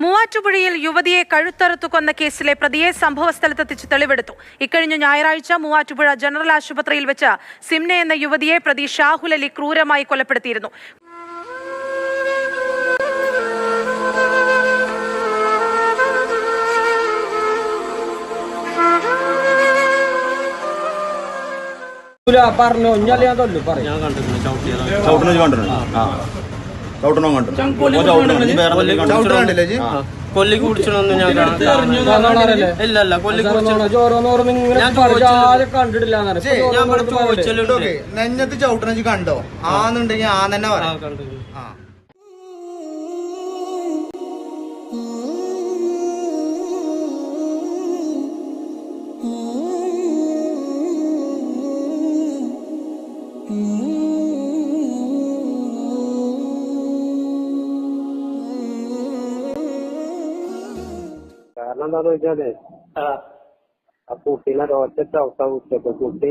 മൂവാറ്റുപുഴയിൽ യുവതിയെ കഴുത്തറുത്തു കൊന്ന കേസിലെ പ്രതിയെ സംഭവസ്ഥലത്തെത്തിച്ച് തെളിവെടുത്തു. ഇക്കഴിഞ്ഞ ഞായറാഴ്ച മൂവാറ്റുപുഴ ജനറൽ ആശുപത്രിയിൽ വെച്ച് സിംന എന്ന യുവതിയെ പ്രതി ഷാഹുൽ അലി ക്രൂരമായി കൊലപ്പെടുത്തിയിരുന്നു. പറഞ്ഞു ഞാൻ കണ്ടിരുന്നു ചവിട്ടിയത് ചവിട്ടിന് കണ്ടിരുന്നു ആ. ചവിട്ടണോ കണ്ടു? കൊല്ലി കുടിച്ചണൊന്നും ഞാൻ. ഇല്ല ഇല്ല കൊല്ലി ഞാൻ പറഞ്ഞ് ചോദിച്ചത് കണ്ടിട്ടില്ല എന്നറിയാം. ചേ, ഇപ്പൊ ഞാൻ ഇവിടെ ഓരോന്നോരോന്ന് പറയണ്ടേ? ചോദിച്ചല്ലുണ്ട് നെഞ്ഞത്ത് ചവിട്ടണ കണ്ടോ? ആന്നുണ്ടെങ്കിൽ ആ തന്നെ ആ പറയാം എന്താന്ന് വെച്ചാൽ ആ കുട്ടീനെ ഒറ്റ അവസ്ഥ കുട്ടിയപ്പൊ കുട്ടി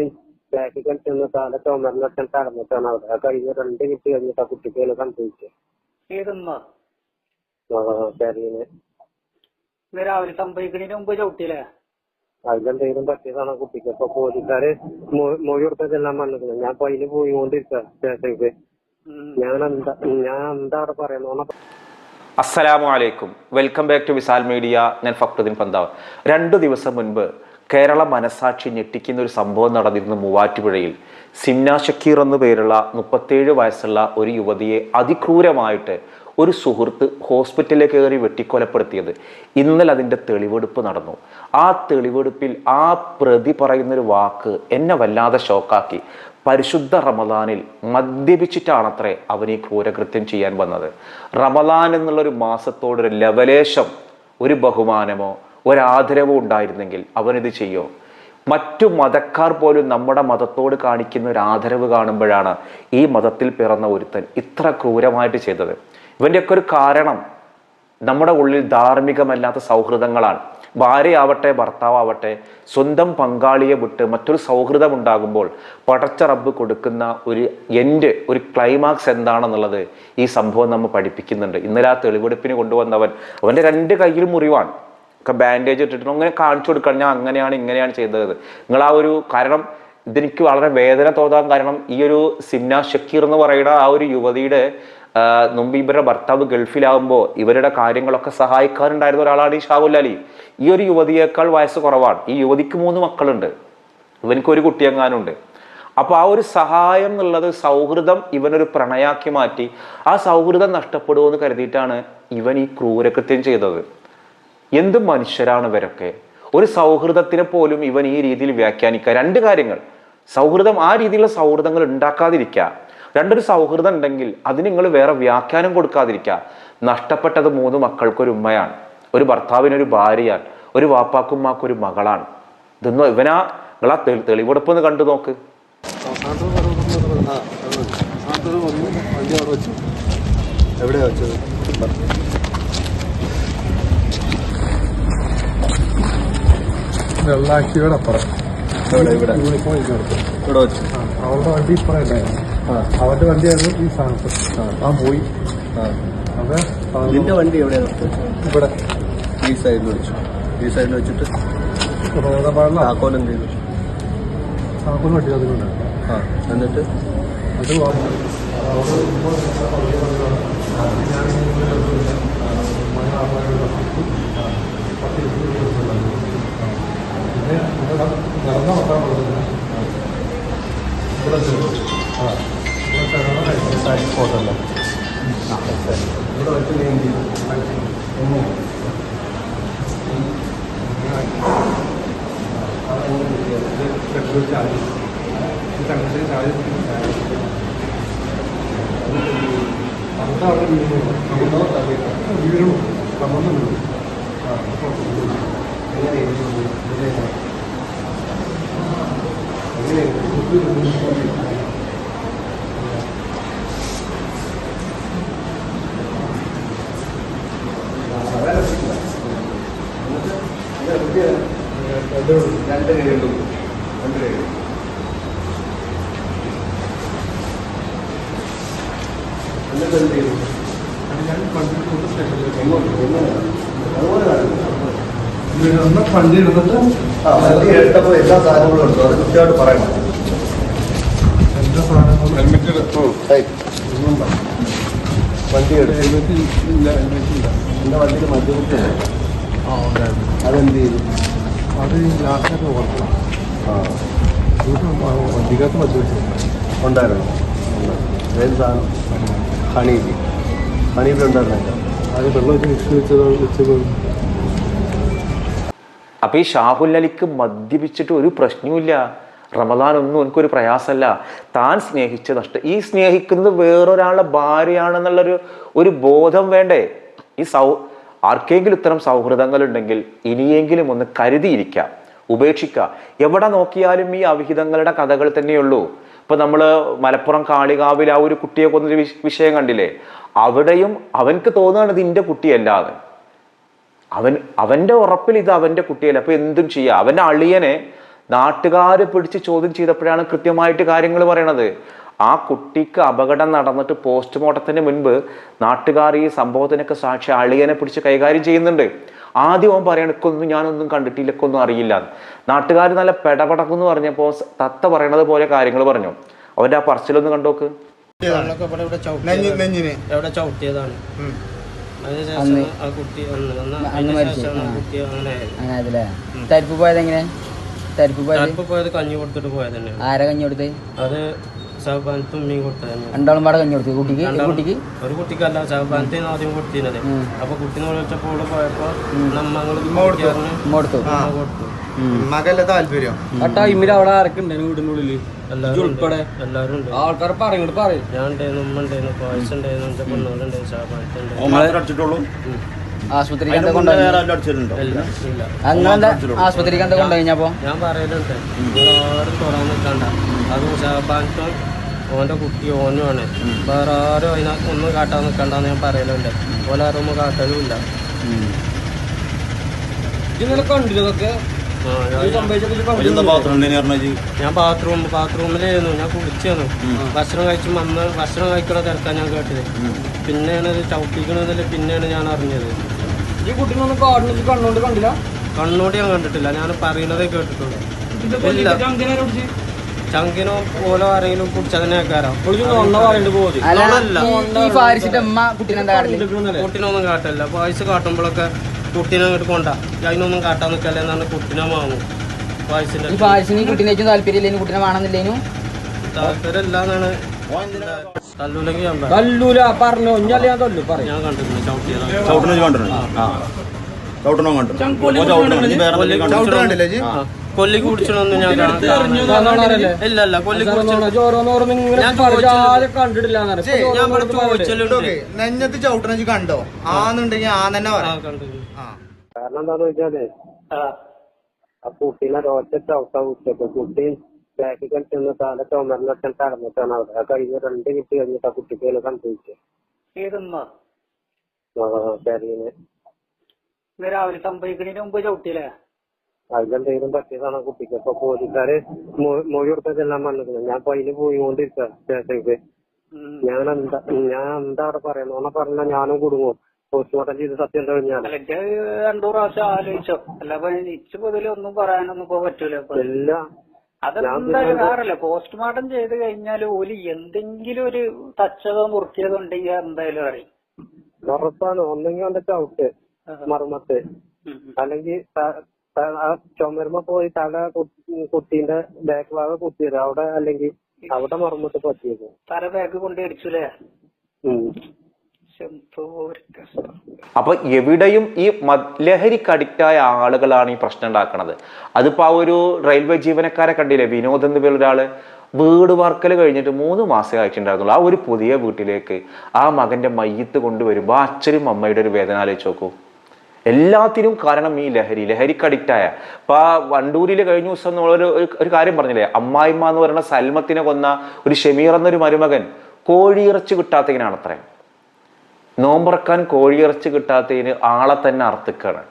ബാക്കിൽ കളിച്ചെന്ന് ഒന്നര ചുമരിലൊക്കെ കടന്നിട്ടാണ് അവിടെ. ആ കഴിഞ്ഞ രണ്ട് മിനിറ്റ് കഴിഞ്ഞിട്ട് ആ കുട്ടിക്ക് അതിനെ സംഭവിച്ചു. ഏതെന്നാ? ശരീരം ഇന്ന് രാവിലെ സംഭവിക്കുന്നതിന് മുമ്പ് ചവിട്ടിയില്ലേ? അതിലെന്തെങ്കിലും പറ്റിയതാണ് ആ കുട്ടിക്ക്? അപ്പൊ പോലീസുകാര് മൊഴി കൊടുത്തതെല്ലാം വന്നിരിക്കുന്നത് ഞാൻ അപ്പൊ അതിന് പോയിക്കൊണ്ടിരിക്കുക സ്റ്റേഷനിലേക്ക് ഞാൻ എന്താ ഞാൻ എന്താ അവിടെ പറയുന്ന? അസ്സലാമു അലൈക്കും. Welcome back to Visal media. ഞാൻ ഫക്രുദ്ദീൻ പന്താവ്. രണ്ടു ദിവസം മുൻപ് കേരള മനസാക്ഷി ഞെട്ടിക്കുന്ന ഒരു സംഭവം നടന്നിരുന്നു മൂവാറ്റുപുഴയിൽ. സിംന ഷക്കീർ എന്നു പേരുള്ള മുപ്പത്തേഴ് വയസ്സുള്ള ഒരു യുവതിയെ അതിക്രൂരമായിട്ട് ഒരു സുഹൃത്ത് ഹോസ്പിറ്റലിൽ കയറി വെട്ടിക്കൊലപ്പെടുത്തിയത്. ഇന്നലെ അതിന്റെ തെളിവെടുപ്പ് നടന്നു. ആ തെളിവെടുപ്പിൽ ആ പ്രതി പറയുന്നൊരു വാക്ക് എന്നെ വല്ലാതെ ഷോക്കാക്കി പരിശുദ്ധ റമദാനിൽ മദ്യപിച്ചിട്ടാണത്രേ അവൻ ഈ ക്രൂരകൃത്യം ചെയ്യാൻ വന്നത്. റമദാൻ എന്നുള്ളൊരു മാസത്തോടൊരു ലവലേശം ഒരു ബഹുമാനമോ ഒരാദരവോ ഉണ്ടായിരുന്നെങ്കിൽ അവനിത് ചെയ്യോ? മറ്റു മതക്കാർ പോലും നമ്മുടെ മതത്തോട് കാണിക്കുന്ന ഒരു ആദരവ് കാണുമ്പോഴാണ് ഈ മതത്തിൽ പിറന്ന ഒരുത്തൻ ഇത്ര ക്രൂരമായിട്ട് ചെയ്തത്. ഇവന്റെയൊക്കെ ഒരു കാരണം നമ്മുടെ ഉള്ളിൽ ധാർമ്മികമല്ലാത്ത സൗഹൃദങ്ങളാണ്. ഭാര്യയാവട്ടെ ഭർത്താവട്ടെ സ്വന്തം പങ്കാളിയെ വിട്ട് മറ്റൊരു സൗഹൃദം ഉണ്ടാകുമ്പോൾ പടച്ച റബ്ബ് കൊടുക്കുന്ന ഒരു എൻഡ് ഒരു ക്ലൈമാക്സ് എന്താണെന്നുള്ളത് ഈ സംഭവം നമ്മൾ പഠിപ്പിക്കുന്നുണ്ട്. ഇന്നലെ ആ തെളിവെടുപ്പിന് കൊണ്ടുവന്നവൻ അവന്റെ രണ്ട് കയ്യിൽ മുറിവാണ്. ഒക്കെ ബാൻഡേജ് ഇട്ടിട്ട് അങ്ങനെ കാണിച്ചു കൊടുക്കണം ഞാൻ അങ്ങനെയാണ് ഇങ്ങനെയാണ് ചെയ്തത്. നിങ്ങൾ ആ ഒരു കാരണം ഇതെനിക്ക് വളരെ വേദന തോന്നാൻ കാരണം ഈ ഒരു സിംന ഷക്കീർ എന്ന് പറയുന്ന ആ ഒരു യുവതിയുടെ മുമ്പ് ഇവരുടെ ഭർത്താവ് ഗൾഫിലാകുമ്പോൾ ഇവരുടെ കാര്യങ്ങളൊക്കെ സഹായിക്കാറുണ്ടായിരുന്ന ഒരാളാണ് ഈ ഷാഹുൽ അലി. ഈ ഒരു യുവതിയേക്കാൾ വയസ്സ് കുറവാണ്. ഈ യുവതിക്ക് മൂന്ന് മക്കളുണ്ട്. ഇവനിക്ക് ഒരു കുട്ടിയെങ്ങാനുണ്ട്. അപ്പോൾ ആ ഒരു സഹായം എന്നുള്ളത് സൗഹൃദം ഇവനൊരു പ്രണയാക്കി മാറ്റി. ആ സൗഹൃദം നഷ്ടപ്പെടുമെന്ന് കരുതിയിട്ടാണ് ഇവൻ ഈ ക്രൂരകൃത്യം ചെയ്തത്. എന്ത് മനുഷ്യരാണ് ഇവരൊക്കെ. ഒരു സൗഹൃദത്തിനെ പോലും ഇവൻ ഈ രീതിയിൽ വ്യാഖ്യാനിക്കുക. രണ്ട് കാര്യങ്ങൾ. സൗഹൃദം ആ രീതിയിലുള്ള സൗഹൃദങ്ങൾ ഉണ്ടാക്കാതിരിക്കുക. രണ്ടൊരു സൗഹൃദം ഉണ്ടെങ്കിൽ അതിന് നിങ്ങൾ വേറെ വ്യാഖ്യാനം കൊടുക്കാതിരിക്കുക. നഷ്ടപ്പെട്ടത് മൂന്ന് മക്കൾക്കൊരു ഉമ്മയാണ്. ഒരു ഭർത്താവിനൊരു ഭാര്യയാണ്. ഒരു വാപ്പാക്കുമ്മാക്കൊരു മകളാണ്. ഇതൊന്നും ഇവനാ? നിങ്ങളാ തെളി- തെളിവെടുപ്പ് ഒന്ന് കണ്ടു നോക്ക്. എവിടെയാ വെച്ചത് വെള്ളാക്കിയുടെ അപ്പുറം. ഇവിടെ ഇവിടെ. ഇവിടെ വെച്ചു. അവളുടെ വണ്ടി ഇപ്പുറം ഉണ്ടായിരുന്നു അവന്റെ വണ്ടിയായിരുന്നു ഈ സ്ഥാനത്ത് ആ പോയി. നിന്റെ വണ്ടി എവിടെയാണ് ഇവിടെ. ഈ സൈഡിൽ വെച്ചു. ഈ സൈഡിൽ വെച്ചിട്ട് താക്കോൽ എന്ത് ചെയ്തു? താക്കോൽ വണ്ടി അതിലുണ്ട് ആ എന്നിട്ട്? അത് വാങ്ങി. അവിടെ ഇപ്പോൾ പിന്നെ ഇവിടെ നടന്ന വട്ടാൻ പോകുന്നത് ഇവിടെ ചെന്നു. ആ ഇവിടെ ചെന്നാണ് സൈഡ് സ്പോട്ടല്ല ഇവിടെ വെച്ച് നീന്തി എങ്ങനെ വീഴും കമന്ന് വീഴും ആ അപ്പോൾ എങ്ങനെ രണ്ട് കൈകളും രണ്ട് കൈകളും എന്നിട്ട് എന്ത് ചെയ്തു? ഞാൻ എടുത്തിട്ട് എല്ലാ സാധനങ്ങളും എടുത്തു അത് കൃത്യമായിട്ട് പറയണം. എല്ലാ സാധനങ്ങളും ഹെൽമെറ്റ് ഏയ്, വണ്ടി എടുത്തു. ഹെൽമെറ്റ് ഇല്ല ഹെൽമെറ്റ് ഇല്ല. എന്റെ വണ്ടിയിൽ മദ്യപിച്ചില്ല ആ ഉണ്ടായിരുന്നു അതെന്ത് ചെയ്തു? അത് ലാസ്റ്റ് ഓർക്കണം. ആ. വണ്ടിക്കകത്ത് മദ്യപിച്ചില്ല ഉണ്ടായിരുന്നു. ഏത് സാധനം? ഉണ്ടായിരുന്നില്ല വെള്ളം വെച്ച് മിക്സ് വെച്ചത് വെച്ചത് അപ്പൊ ഈ ഷാഹുൽ അലിക്ക് മദ്യപിച്ചിട്ട് ഒരു പ്രശ്നവുമില്ല. റമദാൻ ഒന്നും എനിക്കൊരു പ്രയാസമല്ല. താൻ സ്നേഹിച്ച നഷ്ടം. ഈ സ്നേഹിക്കുന്നത് വേറൊരാളുടെ ഭാര്യയാണെന്നുള്ളൊരു ഒരു ബോധം വേണ്ടേ? ഈ സൗ ആർക്കെങ്കിലും ഇത്തരം സൗഹൃദങ്ങൾ ഉണ്ടെങ്കിൽ ഇനിയെങ്കിലും ഒന്ന് കരുതിയിരിക്കാം. ഉപേക്ഷിക്കുക എവിടെ നോക്കിയാലും ഈ അവിഹിതങ്ങളുടെ കഥകൾ തന്നെയുള്ളൂ. ഇപ്പൊ നമ്മൾ മലപ്പുറം കാളികാവിൽ ആ ഒരു കുട്ടിയെ കൊന്നൊരു വിഷയം കണ്ടില്ലേ? അവിടെയും അവനക്ക് തോന്നുകയാണ് ഇത് എന്റെ കുട്ടിയല്ലാതെ. അവൻ അവന്റെ ഉറപ്പിൽ ഇത് അവന്റെ കുട്ടിയല്ല. അപ്പൊ എന്തും ചെയ്യുക അവന്റെ അളിയനെ നാട്ടുകാർ പിടിച്ച് ചോദ്യം ചെയ്തപ്പോഴാണ് കൃത്യമായിട്ട് കാര്യങ്ങൾ പറയണത്. ആ കുട്ടിക്ക് അപകടം നടന്നിട്ട് പോസ്റ്റ്മോർട്ടത്തിന് മുൻപ് നാട്ടുകാർ ഈ സംഭവത്തിനൊക്കെ സാക്ഷി അളിയനെ പിടിച്ച് കൈകാര്യം ചെയ്യുന്നുണ്ട്. ആദ്യം അവൻ പറയണ ഇക്കൊന്നും ഞാനൊന്നും കണ്ടിട്ടില്ല ഇക്കൊന്നും അറിയില്ല നാട്ടുകാർ നല്ല പെടപടക്കെന്ന് പറഞ്ഞപ്പോൾ തത്ത പറയണത് പോലെ കാര്യങ്ങൾ പറഞ്ഞു. അവന്റെ ആ പറച്ചിലൊന്ന് കണ്ടോക്ക് എവിടെ ചവിട്ടിയതാണ്. തരിപ്പ് പോയത് എങ്ങനെ? തരിപ്പ് പോയത്? കഞ്ഞി കൊടുത്തിട്ട് പോയത് ആരാ കഞ്ഞി കൊടുത്തത്? അത് കൊടുത്തത് രണ്ടാളും പാടെ കഞ്ഞി കൊടുത്തു. കുട്ടിക്ക് കുട്ടിക്ക്? ഒരു കുട്ടിക്കല്ല ചാപ്പാനത്തിന് ആദ്യം കൊടുത്തിരുന്നത്. അപ്പൊ കുട്ടീനെ വിളിച്ചപ്പോൾ ഇവിടെ പോയപ്പോ കൊടുത്തു. കൊടുത്തു. മകല്ലേ താല്പര്യം? ആ ടൈമിൽ അവിടെ ആരൊക്കെണ്ടായിരുന്നു വീടിന്റെ ഉള്ളിൽ? ഉൾപ്പെടെ? എല്ലാവരും ഉണ്ട്. ആൾക്കാർ പറയും പറയും. ഞാൻ ഉണ്ടായിരുന്നു ഉമ്മ ഉണ്ടായിരുന്നു പായസം ഉണ്ടായിരുന്നു എന്റെ പെണ്ണുങ്ങളുണ്ടായിരുന്നു ഷഹബാനത്തുണ്ട് ഓൻ മാത്രം അടിച്ചിട്ടുള്ളൂ? ആശുപത്രിക്ക് എന്താ കൊണ്ടുപോയി ആശുപത്രിക്ക് എന്താ ഞാൻ പറയലുണ്ട് അത് ഷഹബാനത്തും ഓന്റെ കുട്ടി ഓനുമാണ് വേറെ ആരും അതിനകത്ത് ഒന്നും കാട്ടാൻ നിൽക്കണ്ടെന്ന് ഞാൻ പറയലുണ്ട്. ആരും ഒന്നും ഇന്നലെ കണ്ടിരുന്നൊക്കെ ആ, ഞാൻ- ബാത്റൂം ബാത്റൂമിലായിരുന്നു ഞാൻ കുളിച്ചായിരുന്നു ഭക്ഷണം കഴിച്ച് വന്ന് ഭക്ഷണം കഴിക്കണ തിരക്കാൻ ഞാൻ കേട്ടത്. പിന്നെയാണ് ഇത് ചവിട്ടിക്കണതിൽ പിന്നെയാണ് ഞാൻ അറിഞ്ഞത്. ഈ കുട്ടീനൊന്നും കാടിന് കണ്ണുകൊണ്ട് കണ്ടില്ല? കണ്ണോട് ഞാൻ കണ്ടിട്ടില്ല. ഞാൻ പറയണതേ കേട്ടിട്ടുള്ളൂ. ഇല്ല. ചങ്കിനോ ഓലോ ആരെങ്കിലും കാട്ടില്ല കുട്ടീനൊന്നും കാട്ടില്ല പായസ് കാട്ടുമ്പോഴൊക്കെ കുട്ടീനെ അങ്ങോട്ട് കൊണ്ട. അതിനൊന്നും കാട്ടാൻ നിൽക്കല്ല എന്നാണ് കുട്ടീനെ വാങ്ങും. പായസിന്റെ ഈ ഫാരിസിന് ഈ കുട്ടീനെ താല്പര്യം വേണമെന്നില്ലേനു ഞാൻ പറയാം. തല്ലൂല പറഞ്ഞു. ഇഞ്ഞല്ലേ ഞാൻ തല്ലു പറയും. ഞാൻ കണ്ടിട്ടുണ്ട് ചവിട്ടിയത്. ചവിട്ടണ കണ്ടിട്ടുണ്ട്. ആ. കൊല്ലി കുടിച്ചണൊന്നും ഞാൻ കാണാൻ- ഇല്ല ഇല്ല കൊല്ലി നെഞ്ഞത്ത് ചവിട്ടണ കണ്ടോ? ആന്നുണ്ടെങ്കിൽ ആ തന്നെ പറയാം കാരണം എന്താന്ന് വെച്ചാൽ ആ കുട്ടീനെ ഒറ്റ അവസ്ഥ കുട്ടിയപ്പോ കുട്ടി ബാക്കിൽ കളിച്ചെന്ന് തല ചുമരിലൊക്കെ കടന്നിട്ടാണ് അവിടെ. ആ കഴിഞ്ഞ രണ്ട് കിട്ടി കഴിഞ്ഞിട്ട് ആ കുട്ടിക്ക് സംഭവിച്ചു പെരീന് ഇന്ന് രാവിലെ സംഭവിക്കുന്നതിന് മുമ്പ് ചവിട്ടിയില്ലേ? അതിലെന്തെങ്കിലും പറ്റിയതാണ് കുട്ടിക്ക്? അപ്പൊ പോലീസുകാര് മൊഴി കൊടുത്തതെല്ലാം പറഞ്ഞിരുന്നു ഞാൻ ഇപ്പൊ അതിന് പോയിക്കൊണ്ടിരിക്കുക സ്റ്റേഷനിക്ക് ഞാൻ എന്താ ഞാൻ എന്താ അവിടെ പറയുന്നത് പറഞ്ഞാൽ ഞാനും കുടുങ്ങും. പോസ്റ്റ്മോർട്ടം ചെയ്ത് സത്യം ഇജ്ജ് രണ്ടു പ്രാവശ്യം ആലോചിച്ചോ. അല്ല അപ്പൊ ഇച്ച് പൊതുവെ ഒന്നും പറയാനൊന്നും ഇപ്പൊ പറ്റൂല. ഇപ്പൊ എല്ലാം അതെന്തായാലും വേറല്ല. പോസ്റ്റ്മോർട്ടം ചെയ്ത് കഴിഞ്ഞാൽ ഓൽ എന്തെങ്കിലും ഒരു തച്ചതോ മുറുക്കിയതോ ഉണ്ടെങ്കിൽ എന്തായാലും അറിയും. ഉറപ്പാണ്. ഒന്നെങ്കിൽ അവന്റെ ചവിട്ട് മർമ്മത്ത്. അല്ലെങ്കിൽ ആ ചുമരുമ പോയി തല കുട്ടീന്റെ ബാക്ക് ഭാഗം കുത്തിയത്. അവിടെ അല്ലെങ്കിൽ അവിടെ മറന്നിട്ട് പറ്റിയത്. തല ബാഗ് കൊണ്ട് അടിച്ചുല്ലേ അപ്പൊ എവിടെയും ഈ ലഹരിക്ക് അഡിക്റ്റായ ആളുകളാണ് ഈ പ്രശ്നം ഉണ്ടാക്കുന്നത് അതിപ്പോ ആ ഒരു റെയിൽവേ ജീവനക്കാരെ കണ്ടില്ലേ? വിനോദ് എന്ന് പേര് ഒരാൾ വീട് വാർക്കൽ കഴിഞ്ഞിട്ട് മൂന്ന് മാസമേ ആയിട്ടുണ്ടായിരുന്നുള്ളൂ ആ ഒരു പുതിയ വീട്ടിലേക്ക് ആ മകന്റെ മയ്യത്ത് കൊണ്ടുവരുമ്പോൾ ആ അച്ഛനും അമ്മയുടെ ഒരു വേദന ആലോചിച്ച് നോക്കൂ. എല്ലാത്തിനും കാരണം ഈ ലഹരി ലഹരിക്ക് അഡിക്റ്റായ ഇപ്പൊ വണ്ടൂരിൽ കഴിഞ്ഞ ദിവസം നമ്മളൊരു ഒരു- കാര്യം പറഞ്ഞില്ലേ? അമ്മായിമ്മ എന്ന് പറയുന്ന സൽമത്തിനെ കൊന്ന ഒരു ഷമീർ എന്നൊരു മരുമകൻ കോഴിയിറച്ചി കിട്ടാത്തതിനാണ് അത്രേ. നോമ്പറക്കാൻ കോഴിയിറച്ചി കിട്ടാത്തതിന് ആളെ തന്നെ അർത്ഥിക്കാണ്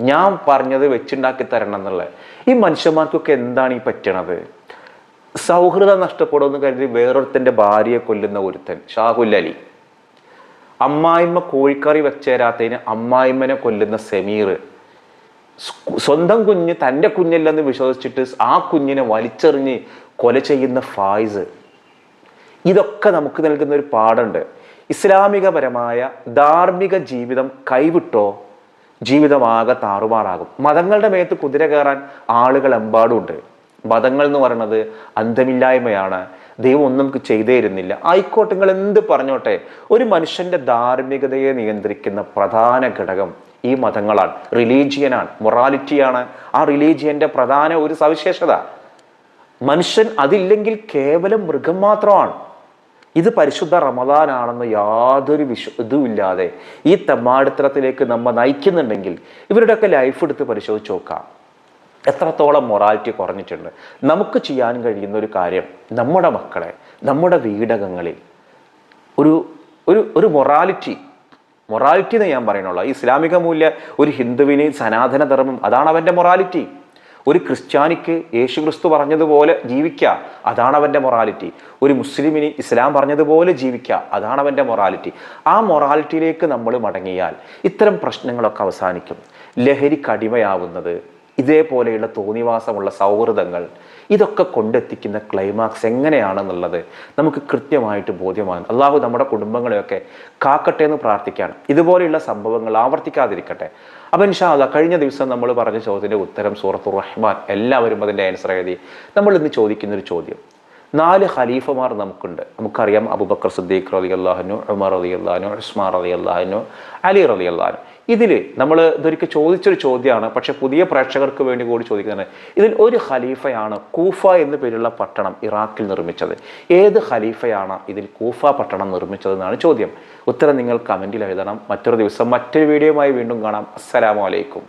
ഞാൻ പറഞ്ഞത് വെച്ചുണ്ടാക്കി തരണം എന്നുള്ളത്. ഈ മനുഷ്യന്മാർക്കൊക്കെ എന്താണ് ഈ പറ്റണത്? സൗഹൃദം നഷ്ടപ്പെടുമെന്ന് കരുതി വേറൊരുത്തന്റെ ഭാര്യയെ കൊല്ലുന്ന ഒരുത്തൻ ഷാഹുൽ അലി. അമ്മായിമ്മ കോഴിക്കറി വെച്ചേരാത്തതിന് അമ്മായിമ്മനെ കൊല്ലുന്ന സമീർ. സ്വന്തം കുഞ്ഞ് തന്റെ കുഞ്ഞല്ലെന്ന് വിശ്വസിച്ചിട്ട് ആ കുഞ്ഞിനെ വലിച്ചെറിഞ്ഞ് കൊല ചെയ്യുന്ന ഫായിസ്. ഇതൊക്കെ നമുക്ക് നൽകുന്ന ഒരു പാഠമുണ്ട്. ഇസ്ലാമികപരമായ ധാർമ്മിക ജീവിതം കൈവിട്ടോ? ജീവിതമാകെ താറുമാറാകും. മതങ്ങളുടെ മേത്ത് കുതിര കയറാൻ ആളുകൾ എമ്പാടുമുണ്ട് മതങ്ങൾ എന്ന് പറയുന്നത് അന്തമില്ലായ്മയാണ്. ദൈവം ഒന്നും നമുക്ക് ചെയ്തേ ഇരുന്നില്ല. ആയിക്കോട്ടെ നിങ്ങൾ എന്ത് പറഞ്ഞോട്ടെ ഒരു മനുഷ്യന്റെ ധാർമ്മികതയെ നിയന്ത്രിക്കുന്ന പ്രധാന ഘടകം ഈ മതങ്ങളാണ്. റിലീജിയനാണ് മൊറാലിറ്റിയാണ് ആ റിലീജിയന്റെ പ്രധാന ഒരു സവിശേഷത മനുഷ്യൻ അതില്ലെങ്കിൽ കേവലം മൃഗം മാത്രമാണ്. ഇത് പരിശുദ്ധ റമദാനാണെന്ന് യാതൊരു വിശ്വ ഇതുമില്ലാതെ ഈ തമ്മാടിത്തരത്തിലേക്ക് നമ്മ നയിക്കുന്നുണ്ടെങ്കിൽ ഇവരുടെയൊക്കെ ലൈഫ് എടുത്ത് പരിശോധിച്ച് നോക്കാം. എത്രത്തോളം മൊറാലിറ്റി കുറഞ്ഞിട്ടുണ്ട്. നമുക്ക് ചെയ്യാൻ കഴിയുന്ന ഒരു കാര്യം നമ്മുടെ മക്കളെ നമ്മുടെ വീടകങ്ങളിൽ ഒരു ഒരു ഒരു മൊറാലിറ്റി മൊറാലിറ്റി എന്ന് ഞാൻ പറയണുള്ളൂ ഇസ്ലാമിക മൂല്യ ഒരു ഹിന്ദുവിന് സനാതന ധർമ്മം അതാണ് അവന്റെ മൊറാലിറ്റി ഒരു ക്രിസ്ത്യാനിക്ക് യേശു ക്രിസ്തു പറഞ്ഞതുപോലെ ജീവിക്കുക അതാണ് അവന്റെ മൊറാലിറ്റി ഒരു മുസ്ലിമിന് ഇസ്ലാം പറഞ്ഞതുപോലെ ജീവിക്കുക അതാണ് അവന്റെ മൊറാലിറ്റി ആ മൊറാലിറ്റിയിലേക്ക് നമ്മൾ മടങ്ങിയാൽ ഇത്തരം പ്രശ്നങ്ങളൊക്കെ അവസാനിക്കും. ലഹരിക്ക് ഇതേപോലെയുള്ള തോന്നിവാസമുള്ള സൗഹൃദങ്ങൾ ഇതൊക്കെ കൊണ്ടെത്തിക്കുന്ന ക്ലൈമാക്സ് എങ്ങനെയാണെന്നുള്ളത് നമുക്ക് കൃത്യമായിട്ട് ബോധ്യമാണ് അള്ളാഹു നമ്മുടെ കുടുംബങ്ങളെയൊക്കെ കാക്കട്ടെ എന്ന് പ്രാർത്ഥിക്കുകയാണ്. ഇതുപോലെയുള്ള സംഭവങ്ങൾ ആവർത്തിക്കാതിരിക്കട്ടെ. അപ്പം ഇൻഷാ അല്ലാ കഴിഞ്ഞ ദിവസം നമ്മൾ പറഞ്ഞ ചോദ്യത്തിന്റെ ഉത്തരം സൂറത്തുർ റഹ്മാൻ. എല്ലാവരും അതിന്റെ ആൻസർ എഴുതി. നമ്മൾ ഇന്ന് ചോദിക്കുന്ന ഒരു ചോദ്യം. നാല് ഖലീഫമാർ നമുക്കുണ്ട്. നമുക്കറിയാം അബുബക്കർ സിദ്ദീഖ് റലി അള്ളാഹനു ഉമർ അലി അള്ളഹാനു ഉസ്മാർ അലി അള്ളഹാനു അലി റലി അള്ളഹാനു ഇതിൽ നമ്മൾ ഇതൊരിക്കൽ ചോദിച്ചൊരു ചോദ്യമാണ് പക്ഷെ പുതിയ പ്രേക്ഷകർക്ക് വേണ്ടി കൂടി ചോദിക്കുന്നത് ഇതിൽ ഒരു ഖലീഫയാണ് കൂഫ എന്ന പേരുള്ള പട്ടണം ഇറാഖിൽ നിർമ്മിച്ചത്. ഏത് ഖലീഫയാണ് ഇതിൽ കൂഫ പട്ടണം നിർമ്മിച്ചതെന്നാണ് ചോദ്യം. ഉത്തരം നിങ്ങൾ കമന്റിൽ എഴുതണം. മറ്റൊരു ദിവസം മറ്റൊരു വീഡിയോയുമായി വീണ്ടും കാണാം. അസ്സലാമു അലൈക്കും.